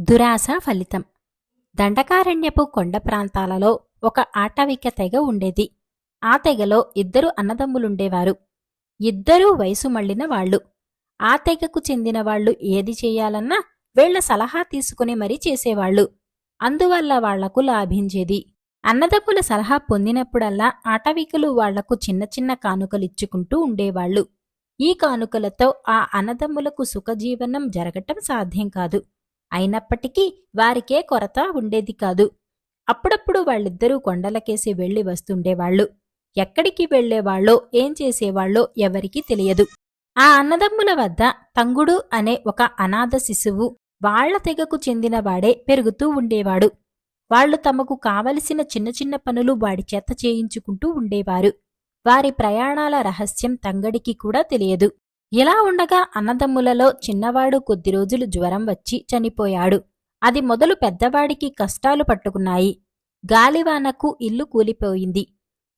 దురాశ ఫలితం. దండకారణ్యపు కొండ ప్రాంతాలలో ఒక ఆటవిక తెగ ఉండేది. ఆ తెగలో ఇద్దరు అన్నదమ్ములుండేవారు. ఇద్దరూ వయసు మళ్ళిన వాళ్ళు. ఆ తెగకు చెందిన వాళ్ళు ఏది చేయాలన్నా వీళ్ళ సలహా తీసుకుని మరీ చేసేవాళ్ళు. అందువల్ల వాళ్ళకు లాభించేది. అన్నదమ్ముల సలహా పొందినప్పుడల్లా ఆటవికులు వాళ్ళకు చిన్న చిన్న కానుకలిచ్చుకుంటూ ఉండేవాళ్ళు. ఈ కానుకలతో ఆ అన్నదమ్ములకు సుఖజీవనం జరగటం సాధ్యం కాదు. అయినప్పటికీ వారికే కొరత ఉండేది కాదు. అప్పుడప్పుడు వాళ్ళిద్దరూ కొండలకేసి వెళ్ళి వస్తుండేవాళ్ళు ఎక్కడికి వెళ్ళేవాళ్ళో ఏం చేసేవాళ్ళో ఎవరికీ తెలియదు. ఆ అన్నదమ్ముల వద్ద తంగుడు అనే ఒక అనాథ శిశువు వాళ్ళ తెగకు చెందినవాడే పెరుగుతూ ఉండేవాడు. వాళ్ళు తమకు కావలసిన చిన్న చిన్న పనులు వాడి చేత చేయించుకుంటూ ఉండేవారు. వారి ప్రయాణాల రహస్యం తంగడికి కూడా తెలియదు. ఇలా ఉండగా అన్నదమ్ములలో చిన్నవాడు కొద్ది రోజులు జ్వరం వచ్చి చనిపోయాడు. అది మొదలు పెద్దవాడికి కష్టాలు పట్టుకున్నాయి. గాలివానకు ఇల్లు కూలిపోయింది.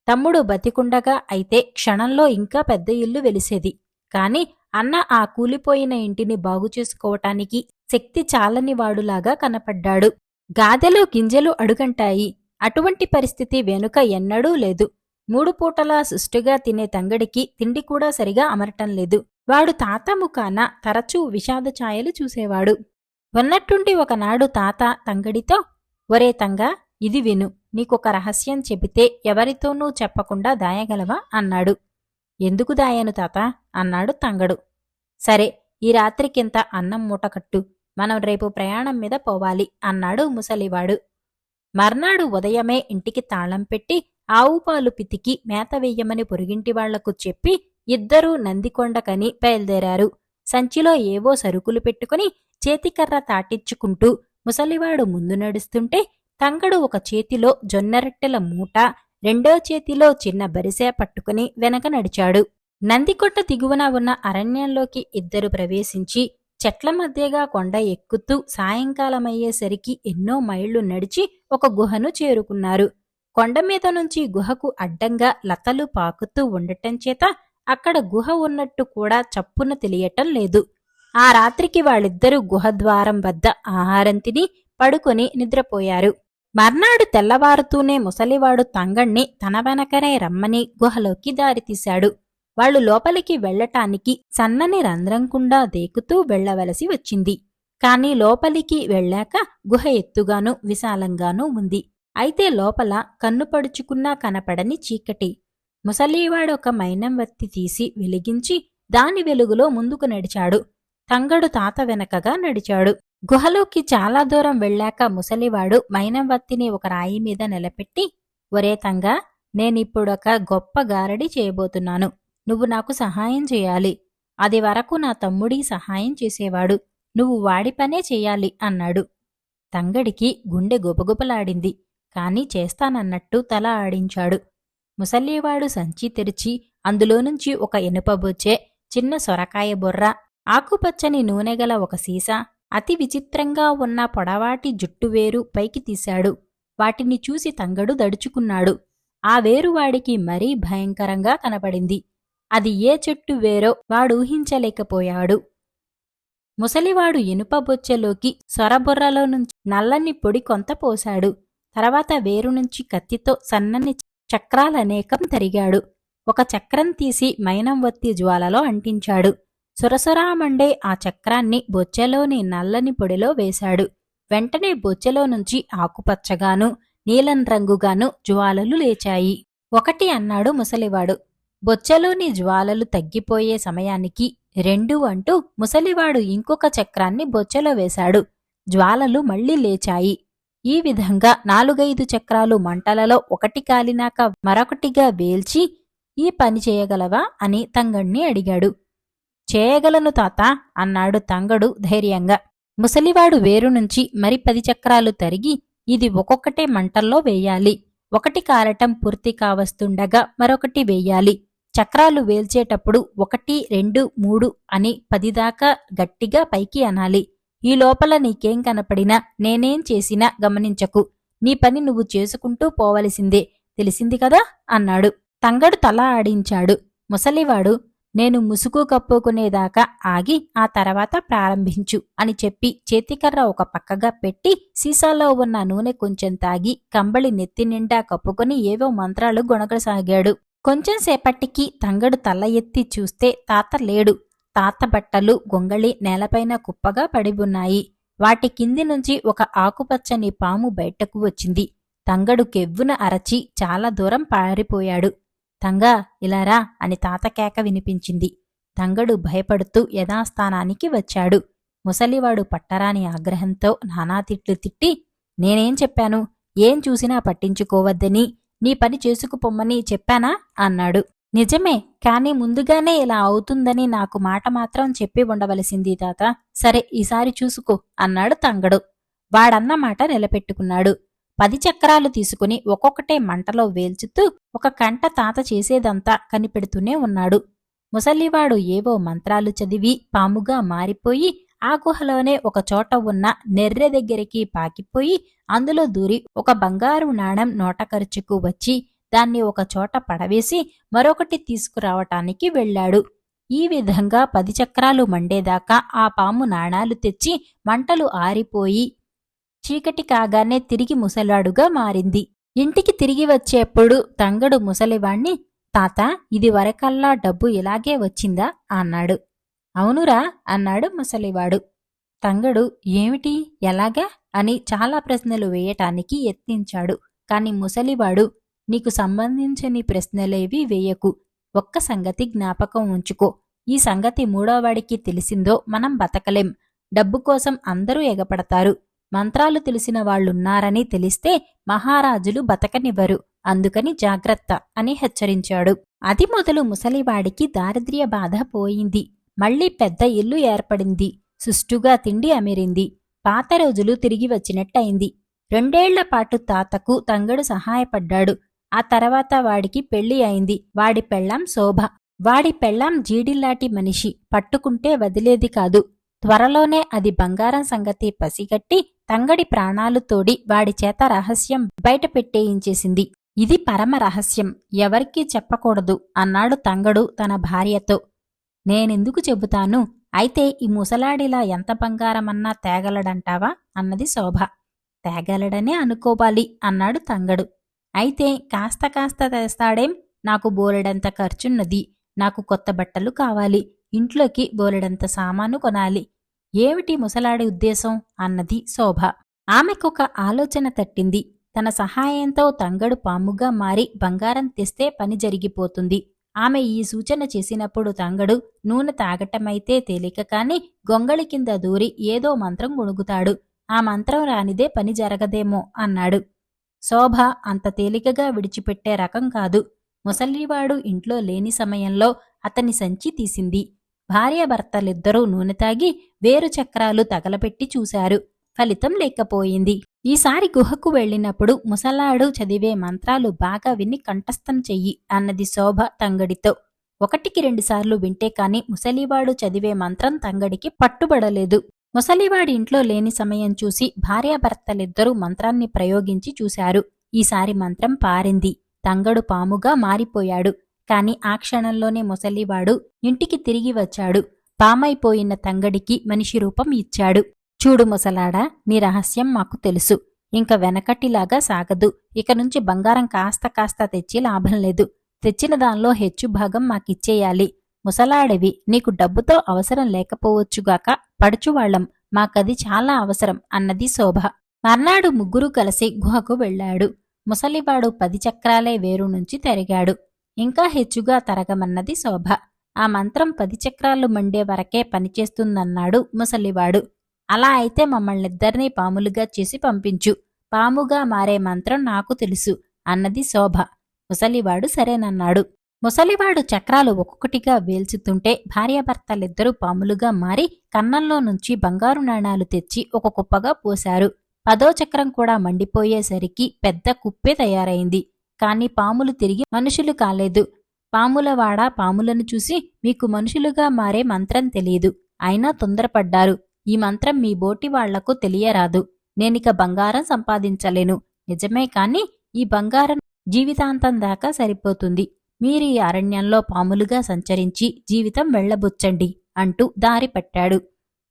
తమ్ముడు బతికుండగా అయితే క్షణంలో ఇంకా పెద్ద ఇల్లు వెలిసేది. కాని అన్న ఆ కూలిపోయిన ఇంటిని బాగు చేసుకోవటానికి శక్తి చాలనివాడులాగా కనపడ్డాడు. గాదెలో గింజలు అడుగంటాయి. అటువంటి పరిస్థితి వెనుక ఎన్నడూ లేదు. మూడు పూటలా సుష్టుగా తినే తంగడికి తిండి కూడా సరిగా అమరటం లేదు. వాడు తాత ముఖాన తరచూ విషాద ఛాయలు చూసేవాడు. ఉన్నట్టుండి ఒకనాడు తాత తంగడితో ఒరే తంగ ఇది విను నీకొక రహస్యం చెబితే ఎవరితోనూ చెప్పకుండా దాయగలవా? అన్నాడు. ఎందుకు దాయను తాత? అన్నాడు తంగడు. సరే ఈ రాత్రికింత అన్నం మూటకట్టు మనం రేపు ప్రయాణం మీద పోవాలి అన్నాడు ముసలివాడు. మర్నాడు ఉదయమే ఇంటికి తాళం పెట్టి ఆవు పాలు పితికి మేత వెయ్యమని పొరుగింటి వాళ్ళకు చెప్పి ఇద్దరూ నందికొండకని బయలుదేరారు. సంచిలో ఏవో సరుకులు పెట్టుకుని చేతికర్ర తాటిచ్చుకుంటూ ముసలివాడు ముందు నడుస్తుంటే తంగడు ఒక చేతిలో జొన్నరట్టెల మూట రెండో చేతిలో చిన్న బరిసే పట్టుకుని వెనక నడిచాడు. నందికొట్ట దిగువన ఉన్న అరణ్యంలోకి ఇద్దరు ప్రవేశించి చెట్ల మధ్యగా కొండ ఎక్కుతూ సాయంకాలమయ్యేసరికి ఎన్నో మైళ్ళు నడిచి ఒక గుహను చేరుకున్నారు. కొండ మీద నుంచి గుహకు అడ్డంగా లతలు పాకుతూ ఉండటం చేత అక్కడ గుహ ఉన్నట్టు కూడా చప్పున తెలియటం లేదు. ఆ రాత్రికి వాళ్ళిద్దరూ గుహద్వారం వద్ద ఆహారం తిని పడుకొని నిద్రపోయారు. మర్నాడు తెల్లవారుతూనే ముసలివాడు తంగణ్ణి తన వెనకనే రమ్మని గుహలోకి దారితీశాడు. వాళ్ళు లోపలికి వెళ్ళటానికి సన్నని రంధ్రంకుండా దేకుతూ వెళ్ళవలసి వచ్చింది. కాని లోపలికి వెళ్ళాక గుహ ఎత్తుగాను విశాలంగానూ ఉంది. అయితే లోపల కన్ను పడుచుకున్నా కనపడని చీకటి. ముసలివాడొక ఒక మైనం వత్తి తీసి వెలిగించి దాని వెలుగులో ముందుకు నడిచాడు. తంగడు తాత వెనకగా నడిచాడు. గుహలోకి చాలా దూరం వెళ్ళాక ముసలివాడు మైనంవత్తిని ఒక రాయి మీద నిలబెట్టి ఒరే తంగా నేనిప్పుడొక గొప్ప గారడి చేయబోతున్నాను. నువ్వు నాకు సహాయం చేయాలి. అది వరకు నా తమ్ముడి సహాయం చేసేవాడు. నువ్వు వాడి పనే చెయ్యాలి అన్నాడు. తంగడికి గుండె గుబగుబలాడింది. కాని చేస్తానన్నట్టు తల ఆడించాడు. ముసలివాడు సంచి తెరిచి అందులోనుంచి ఒక ఇనుపబొచ్చే చిన్న సొరకాయ బొర్ర ఆకుపచ్చని నూనెగల ఒక సీసా అతి విచిత్రంగా ఉన్న పొడవాటి జుట్టు వేరు పైకి తీశాడు. వాటిని చూసి తంగడు దడుచుకున్నాడు. ఆ వేరు వాడికి మరీ భయంకరంగా కనపడింది. అది ఏ చెట్టు వేరో వాడూహించలేకపోయాడు. ముసలివాడు ఇనుప బొచ్చెలోకి సొరబొర్రలో నుంచి నల్లని పొడి కొంత పోశాడు. తర్వాత వేరు నుంచి కత్తితో సన్నని చక్రాలనేకం తరిగాడు. ఒక చక్రం తీసి మైనం వత్తి జ్వాలలో అంటించాడు. సురసురామండే ఆ చక్రాన్ని బొచ్చెలోని నల్లని పొడిలో వేశాడు. వెంటనే బొచ్చెలో నుంచి ఆకుపచ్చగాను నీలం రంగుగాను జ్వాలలు లేచాయి. ఒకటి అన్నాడు ముసలివాడు. బొచ్చెలోని జ్వాలలు తగ్గిపోయే సమయానికి రెండు అంటూ ముసలివాడు ఇంకొక చక్రాన్ని బొచ్చెలో వేశాడు. జ్వాలలు మళ్ళీ లేచాయి. ఈ విధంగా నాలుగైదు చక్రాలు మంటలలో ఒకటి కాలినాక మరొకటిగా వేల్చి ఈ పని చేయగలవా అని తంగణ్ణి అడిగాడు. చేయగలను తాత అన్నాడు తంగడు ధైర్యంగా. ముసలివాడు వేరు నుంచి మరి పది చక్రాలు తరిగి ఇది ఒక్కొక్కటే మంటల్లో వేయాలి. ఒకటి కారటం పూర్తి కావస్తుండగా మరొకటి వేయాలి. చక్రాలు వేల్చేటప్పుడు ఒకటి రెండు మూడు అని పదిదాకా గట్టిగా పైకి అనాలి. ఈ లోపల నీకేం కనపడినా నేనేం చేసినా గమనించకు. నీ పని నువ్వు చేసుకుంటూ పోవలసిందే. తెలిసింది కదా? అన్నాడు. తంగడు తల ఆడించాడు. ముసలివాడు నేను ముసుగు కప్పుకునేదాకా ఆగి ఆ తర్వాత ప్రారంభించు అని చెప్పి చేతికర్ర ఒక పక్కగా పెట్టి సీసాలో ఉన్న నూనె కొంచెం తాగి కంబళి నెత్తి నిండా కప్పుకొని ఏవో మంత్రాలు గొనగసాగాడు కొంచెం సేపటికి తంగడు తల ఎత్తి చూస్తే తాత లేడు. తాత బట్టలు గొంగళి నేలపైన కుప్పగా పడిబున్నాయి. వాటి కింది నుంచి ఒక ఆకుపచ్చని పాము బయటకు వచ్చింది. తంగడు కెవ్వున అరచి చాలా దూరం పారిపోయాడు. తంగా ఇలారా అని తాత కేక వినిపించింది. తంగడు భయపడుతూ యథాస్థానానికి వచ్చాడు. ముసలివాడు పట్టరాని ఆగ్రహంతో నానా తిట్లు తిట్టి నేనేం చెప్పాను? ఏం చూసినా పట్టించుకోవద్దని నీ పని చేసుకుపొమ్మని చెప్పానా? అన్నాడు. నిజమే కాని ముందుగానే ఇలా అవుతుందని నాకు మాట మాత్రం చెప్పి ఉండవలసింది తాత. సరే ఈసారి చూసుకో అన్నాడు తంగడు. వాడన్న మాట నిలబెట్టుకున్నాడు. పది చక్రాలు తీసుకుని ఒక్కొక్కటే మంటలో వేల్చుతూ ఒక కంట తాత చేసేదంతా కనిపెడుతూనే ఉన్నాడు. ముసలివాడు ఏవో మంత్రాలు చదివి పాముగా మారిపోయి ఆ గుహలోనే ఒక చోట ఉన్న నెర్రె దగ్గరికి పాకిపోయి అందులో దూరి ఒక బంగారు నాణెం నోట ఖర్చుకు వచ్చి దాన్ని ఒక చోట పడవేసి మరొకటి తీసుకురావటానికి వెళ్ళాడు. ఈ విధంగా పది చక్రాలు మండేదాకా ఆ పాము నాణాలు తెచ్చి మంటలు ఆరిపోయి చీకటి కాగానే తిరిగి ముసలాడుగా మారింది. ఇంటికి తిరిగి వచ్చేప్పుడు తంగడు ముసలివాణ్ణి తాత ఇది వరకల్లా డబ్బు ఇలాగే వచ్చిందా? అన్నాడు. అవునురా అన్నాడు ముసలివాడు. తంగడు ఏమిటి? ఎలాగా? అని చాలా ప్రశ్నలు వేయటానికి యత్నించాడు. కాని ముసలివాడు నీకు సంబంధించని ప్రశ్నలేవి వేయకు. ఒక్క సంగతి జ్ఞాపకం ఉంచుకో. ఈ సంగతి మూడోవాడికి తెలిసిందో మనం బతకలేం. డబ్బు కోసం అందరూ ఎగపడతారు. మంత్రాలు తెలిసిన వాళ్ళున్నారని తెలిస్తే మహారాజులు బతకనివ్వరు. అందుకని జాగ్రత్త అని హెచ్చరించాడు. అది మొదలు ముసలివాడికి దారిద్ర్య బాధ పోయింది. మళ్ళీ పెద్ద ఇల్లు ఏర్పడింది. సుష్టుగా తిండి అమిరింది. పాత రోజులు తిరిగి వచ్చినట్టయింది. రెండేళ్ళపాటు తాతకు తంగడు సహాయపడ్డాడు. ఆ తర్వాత వాడికి పెళ్ళి అయింది. వాడి పెళ్ళాం శోభ. వాడి పెళ్ళాం జీడిలాటి మనిషి. పట్టుకుంటే వదిలేది కాదు. త్వరలోనే అది బంగారం సంగతి పసిగట్టి తంగడి ప్రాణాలు తోడి వాడి చేత రహస్యం బయట పెట్టేయించేసింది. ఇది పరమ రహస్యం. ఎవరికీ చెప్పకూడదు అన్నాడు తంగడు తన భార్యతో. నేనెందుకు చెబుతాను? అయితే ఈ ముసలాడిలా ఎంత బంగారమన్నా తేగలడంటావా? అన్నది శోభ. తేగలడనే అనుకోవాలి అన్నాడు తంగడు. అయితే కాస్త కాస్త తెస్తాడేం నాకు బోలెడంత ఖర్చున్నది. నాకు కొత్త బట్టలు కావాలి. ఇంట్లోకి బోలెడంత సామాను కొనాలి. ఏమిటి ముసలాడి ఉద్దేశం? అన్నది శోభ. ఆమెకొక ఆలోచన తట్టింది. తన సహాయంతో తంగడు పాముగా మారి బంగారం తెస్తే పని జరిగిపోతుంది. ఆమె ఈ సూచన చేసినప్పుడు తంగడు నూనె తాగటమైతే తేలిక కాని గొంగళి కింద దూరి ఏదో మంత్రం గొణుగుతాడు ఆ మంత్రం రానిదే పని జరగదేమో అన్నాడు. శోభ అంత తేలికగా విడిచిపెట్టే రకం కాదు. ముసలివాడు ఇంట్లో లేని సమయంలో అతని సంచి తీసింది. భార్యాభర్తలిద్దరూ నూనె తాగి వేరు చక్రాలు తగలపెట్టి చూశారు. ఫలితం లేకపోయింది. ఈసారి గుహకు వెళ్ళినప్పుడు ముసలాడు చదివే మంత్రాలు బాగా విని కంఠస్థం చెయ్యి అన్నది శోభ తంగడితో. ఒకటికి రెండుసార్లు వింటే కాని ముసలివాడు చదివే మంత్రం తంగడికి పట్టుబడలేదు. ముసలివాడి ఇంట్లో లేని సమయం చూసి భార్యాభర్తలిద్దరూ మంత్రాన్ని ప్రయోగించి చూశారు. ఈసారి మంత్రం పారింది. తంగడు పాముగా మారిపోయాడు. కాని ఆ క్షణంలోనే ముసలివాడు ఇంటికి తిరిగి వచ్చాడు. పామైపోయిన తంగడికి మనిషి రూపం ఇచ్చాడు. చూడు ముసలాడా నీ రహస్యం మాకు తెలుసు. ఇంక వెనకటిలాగా సాగదు. ఇక నుంచి బంగారం కాస్త కాస్త తెచ్చి లాభం లేదు. తెచ్చిన దానిలో హెచ్చు భాగం మాకిచ్చేయాలి. ముసలాడివి నీకు డబ్బుతో అవసరం లేకపోవచ్చుగాక పడుచువాళ్ళం మాకది చాలా అవసరం అన్నది శోభ. మర్నాడు ముగ్గురు కలిసి గుహకు వెళ్ళాడు. ముసలివాడు పది చక్రాలే వేరు నుంచి తెరిగాడు. ఇంకా హెచ్చుగా తరగమన్నది శోభ. ఆ మంత్రం పది చక్రాలు మండే వరకే పనిచేస్తుందన్నాడు ముసలివాడు. అలా అయితే మమ్మల్నిద్దరినీ పాములుగా చేసి పంపించు. పాముగా మారే మంత్రం నాకు తెలుసు అన్నది శోభ. ముసలివాడు సరేనన్నాడు. ముసలివాడు చక్రాలు ఒక్కొక్కటిగా వేల్చుతుంటే భార్యాభర్తలిద్దరూ పాములుగా మారి కన్నంలో నుంచి బంగారు నాణాలు తెచ్చి ఒక కుప్పగా పోశారు. పదో చక్రం కూడా మండిపోయేసరికి పెద్ద కుప్పే తయారైంది. కాని పాములు తిరిగి మనుషులు కాలేదు. పాములవాడ పాములను చూసి మీకు మనుషులుగా మారే మంత్రం తెలియదు. అయినా తొందరపడ్డారు. ఈ మంత్రం మీ బోటి వాళ్ళకు తెలియరాదు. నేనిక బంగారం సంపాదించలేను. నిజమే కాని ఈ బంగారం జీవితాంతం దాకా సరిపోతుంది. మీరు ఈ అరణ్యంలో పాములుగా సంచరించి జీవితం వెళ్ళబుచ్చండి అంటూ దారి పట్టాడు.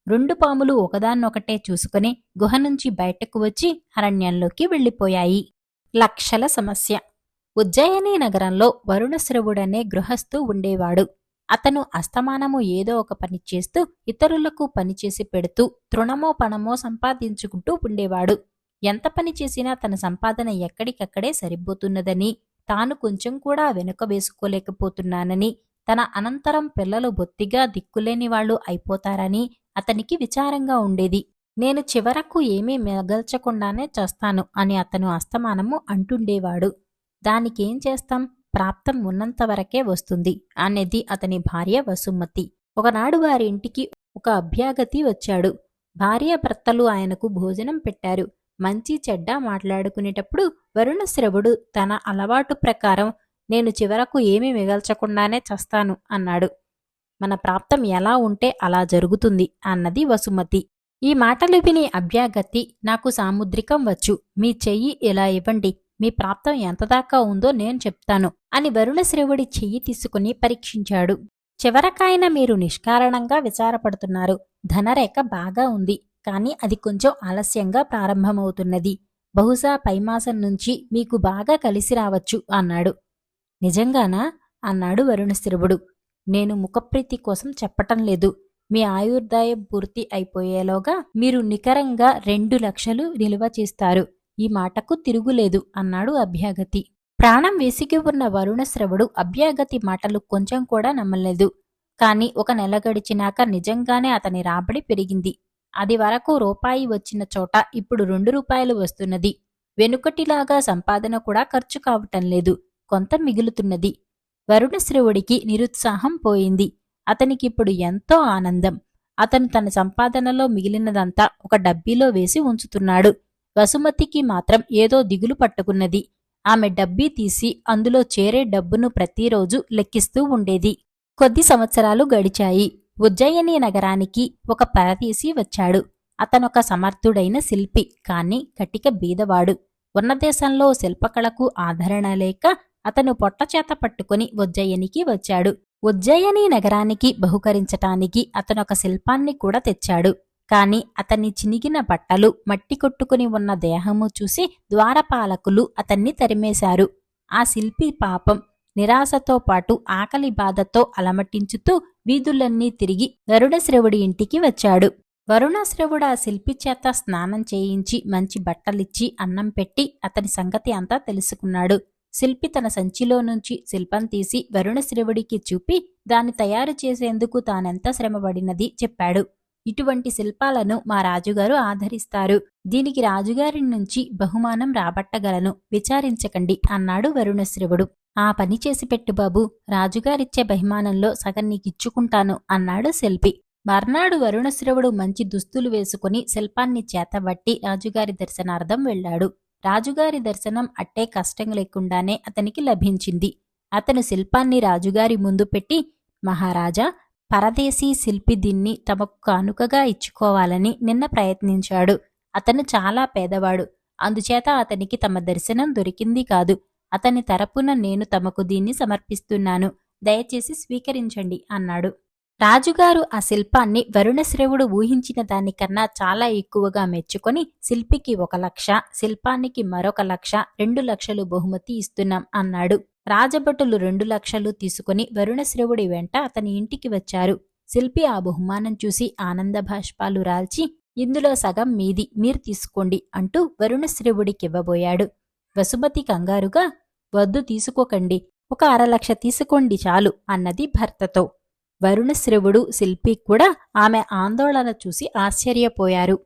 రెండు పాములు ఒకదాన్నొకటే చూసుకుని గుహ నుంచి బయటకు వచ్చి అరణ్యంలోకి వెళ్ళిపోయాయి. లక్షల సమస్య. ఉజ్జయిని నగరంలో వరుణశ్రవుడనే గృహస్థు ఉండేవాడు. అతను అస్తమానము ఏదో ఒక పని చేస్తూ ఇతరులకు పనిచేసి పెడుతూ తృణమో పణమో సంపాదించుకుంటూ ఉండేవాడు. ఎంత పని చేసినా తన సంపాదన ఎక్కడికక్కడే సరిపోతున్నదని తాను కొంచెం కూడా వెనుక వేసుకోలేకపోతున్నానని తన అనంతరం పిల్లలు బొత్తిగా దిక్కులేని వాళ్ళు అయిపోతారని అతనికి విచారంగా ఉండేది. నేను చివరకు ఏమీ మిగల్చకుండానే చేస్తాను అని అతను అస్తమానము అంటుండేవాడు. దానికేం చేస్తాం? ప్రాప్తం ఉన్నంత వరకే వస్తుంది అనేది అతని భార్య వసుమతి. ఒకనాడు వారి ఇంటికి ఒక అభ్యాగతి వచ్చాడు. భార్య భర్తలు ఆయనకు భోజనం పెట్టారు. మంచి చెడ్డ మాట్లాడుకునేటప్పుడు వరుణశ్రవుడు తన అలవాటు ప్రకారం నేను చివరకు ఏమీ మిగల్చకుండానే చస్తాను అన్నాడు. మన ప్రాప్తం ఎలా ఉంటే అలా జరుగుతుంది అన్నది వసుమతి. ఈ మాటలు విని అభ్యాగతి నాకు సాముద్రికం వచ్చు మీ చెయ్యి ఇలా ఇవ్వండి మీ ప్రాప్తం ఎంతదాకా ఉందో నేను చెప్తాను అని వరుణశ్రవుడి చెయ్యి తీసుకుని పరీక్షించాడు. చివరకాయన మీరు నిష్కారణంగా విచారపడుతున్నారు. ధనరేఖ బాగా ఉంది. కానీ అది కొంచెం ఆలస్యంగా ప్రారంభమవుతున్నది. బహుశా పైమాసం నుంచి మీకు బాగా కలిసి రావచ్చు అన్నాడు. నిజంగానా? అన్నాడు వరుణశ్రవుడు నేను ముఖప్రీతి కోసం చెప్పటం లేదు. మీ ఆయుర్దాయం పూర్తి అయిపోయేలోగా మీరు నికరంగా రెండు లక్షలు నిల్వ చేస్తారు. ఈ మాటకు తిరుగులేదు అన్నాడు అభ్యాగతి. ప్రాణం వేసిగి ఉన్న వరుణశ్రవుడు అభ్యాగతి మాటలు కొంచెం కూడా నమ్మలేదు. కాని ఒక నెల గడిచినాక నిజంగానే అతని రాబడి పెరిగింది. అది వరకు రూపాయి వచ్చిన చోట ఇప్పుడు రెండు రూపాయలు వస్తున్నది. వెనుకటిలాగా సంపాదన కూడా ఖర్చు కావటం లేదు. కొంత మిగులుతున్నది. వరుణశ్రవుడికి నిరుత్సాహం పోయింది. అతనికిప్పుడు ఎంతో ఆనందం. అతను తన సంపాదనలో మిగిలినదంతా ఒక డబ్బీలో వేసి ఉంచుతున్నాడు. వసుమతికి మాత్రం ఏదో దిగులు పట్టుకున్నది. ఆమె డబ్బీ తీసి అందులో చేరే డబ్బును ప్రతిరోజు లెక్కిస్తూ ఉండేది. కొద్ది సంవత్సరాలు గడిచాయి. ఉజ్జయిని నగరానికి ఒక పరదేశీ వచ్చాడు. అతనొక సమర్థుడైన శిల్పి కాని కటిక బీదవాడు. ఉన్న దేశంలో శిల్పకళకు ఆదరణ లేక అతను పొట్టచేత పట్టుకుని ఉజ్జయినికి వచ్చాడు. ఉజ్జయిని నగరానికి బహుకరించటానికి అతనొక శిల్పాన్ని కూడా తెచ్చాడు. కాని అతన్ని చినిగిన బట్టలు మట్టి కొట్టుకుని ఉన్న దేహము చూసి ద్వారపాలకులు అతన్ని తరిమేశారు. ఆ శిల్పి పాపం నిరాశతో పాటు ఆకలి బాధతో అలమటించుతూ వీధులన్నీ తిరిగి వరుణశ్రవుడి ఇంటికి వచ్చాడు. వరుణశ్రవుడు ఆ శిల్పి చేత స్నానం చేయించి మంచి బట్టలిచ్చి అన్నం పెట్టి అతని సంగతి అంతా తెలుసుకున్నాడు. శిల్పి తన సంచిలో నుంచి శిల్పం తీసి వరుణశ్రవుడికి చూపి దాన్ని తయారు చేసేందుకు తానెంత శ్రమపడినది చెప్పాడు. ఇటువంటి శిల్పాలను మా రాజుగారు ఆదరిస్తారు. దీనికి రాజుగారి నుంచి బహుమానం రాబట్టగలను. విచారించకండి అన్నాడు వరుణశ్రవుడు ఆ పని చేసి పెట్టు బాబు రాజుగారిచ్చే బహుమానంలో సగం నీకిచ్చుకుంటాను అన్నాడు శిల్పి. మర్నాడు వరుణశ్రవుడు మంచి దుస్తులు వేసుకుని శిల్పాన్ని చేతబట్టి రాజుగారి దర్శనార్థం వెళ్ళాడు. రాజుగారి దర్శనం అట్టే కష్టం లేకుండానే అతనికి లభించింది. అతను శిల్పాన్ని రాజుగారి ముందు పెట్టి మహారాజా పరదేశీ శిల్పి దీన్ని తమకు కానుకగా ఇచ్చుకోవాలని నిన్న ప్రయత్నించాడు. అతను చాలా పేదవాడు. అందుచేత అతనికి తమ దర్శనం దొరికింది కాదు. అతని తరపున నేను తమకు దీన్ని సమర్పిస్తున్నాను. దయచేసి స్వీకరించండి అన్నాడు. రాజుగారు ఆ శిల్పాన్ని వరుణశ్రవుడు ఊహించిన దానికన్నా చాలా ఎక్కువగా మెచ్చుకొని శిల్పికి ఒక లక్ష శిల్పానికి మరొక లక్ష రెండు లక్షలు బహుమతి ఇస్తున్నాం అన్నాడు. రాజభటులు రెండు లక్షలు తీసుకుని వరుణశ్రవుడి వెంట అతని ఇంటికి వచ్చారు. శిల్పి ఆ బహుమానం చూసి ఆనంద భాష్పాలు రాల్చి ఇందులో సగం మీది మీరు తీసుకోండి అంటూ వరుణశ్రవుడికివ్వబోయాడు వసుమతి కంగారుగా వద్దు తీసుకోకండి ఒక అరలక్ష తీసుకోండి చాలు అన్నది భర్తతో. వరుణశ్రవుడు శిల్పి కూడా ఆమె ఆందోళన చూసి ఆశ్చర్యపోయారు.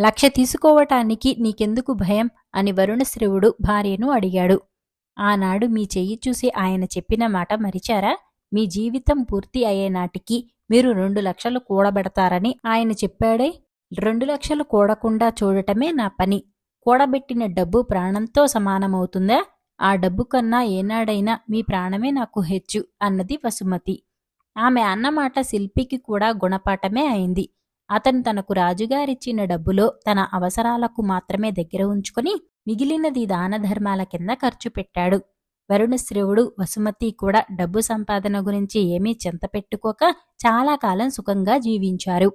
లక్ష తీసుకోవటానికి నీకెందుకు భయం? అని వరుణశ్రవుడు భార్యను అడిగాడు. ఆనాడు మీ చెయ్యి చూసి ఆయన చెప్పిన మాట మరిచారా? మీ జీవితం పూర్తి అయ్యే నాటికి మీరు రెండు లక్షలు కూడబెడతారని ఆయన చెప్పాడే? రెండు లక్షలు కూడకుండా చూడటమే నా పని. కూడబెట్టిన డబ్బు ప్రాణంతో సమానమవుతుందా? ఆ డబ్బు కన్నా ఏనాడైనా మీ ప్రాణమే నాకు హెచ్చు అన్నది వసుమతి. ఆమె అన్నమాట శిల్పికి కూడా గుణపాఠమే అయింది. అతను తనకు రాజుగారిచ్చిన డబ్బులో తన అవసరాలకు మాత్రమే దగ్గర ఉంచుకొని మిగిలినది దాన ధర్మాల కింద ఖర్చు పెట్టాడు. వరుణశ్రవుడు వసుమతి కూడా డబ్బు సంపాదన గురించి ఏమీ చింత పెట్టుకోక చాలా కాలం సుఖంగా జీవించారు.